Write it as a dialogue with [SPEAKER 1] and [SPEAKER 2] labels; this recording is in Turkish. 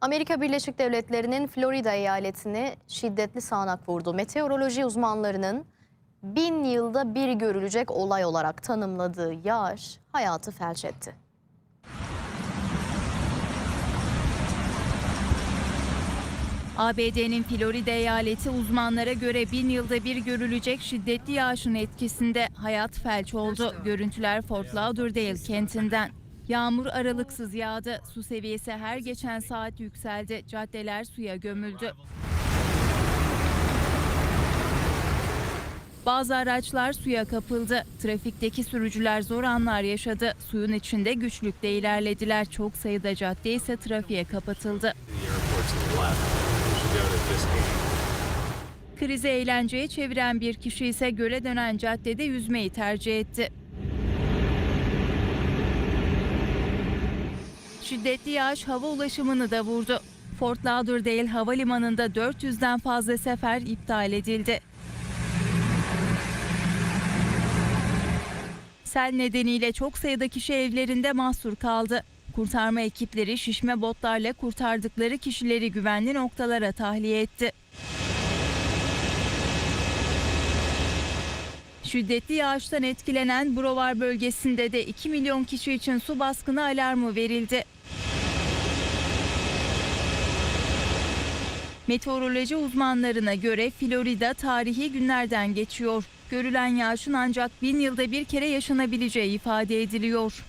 [SPEAKER 1] Amerika Birleşik Devletleri'nin Florida eyaletini şiddetli sağanak vurdu. Meteoroloji uzmanlarının bin yılda bir görülecek olay olarak tanımladığı yağış hayatı felç etti.
[SPEAKER 2] ABD'nin Florida eyaleti uzmanlara göre bin yılda bir görülecek şiddetli yağışın etkisinde hayat felç oldu. Görüntüler Fort Lauderdale kentinden. Yağmur aralıksız yağdı. Su seviyesi her geçen saat yükseldi. Caddeler suya gömüldü. Bazı araçlar suya kapıldı. Trafikteki sürücüler zor anlar yaşadı. Suyun içinde güçlükle ilerlediler. Çok sayıda cadde ise trafiğe kapatıldı. Krizi eğlenceye çeviren bir kişi ise göle dönen caddede yüzmeyi tercih etti. Şiddetli yağış hava ulaşımını da vurdu. Fort Lauderdale Havalimanı'nda 400'den fazla sefer iptal edildi. Sel nedeniyle çok sayıda kişi evlerinde mahsur kaldı. Kurtarma ekipleri şişme botlarla kurtardıkları kişileri güvenli noktalara tahliye etti. Şiddetli yağıştan etkilenen Brovar bölgesinde de 2 milyon kişi için su baskını alarmı verildi. Meteoroloji uzmanlarına göre Florida tarihi günlerden geçiyor. Görülen yağışın ancak bin yılda bir kere yaşanabileceği ifade ediliyor.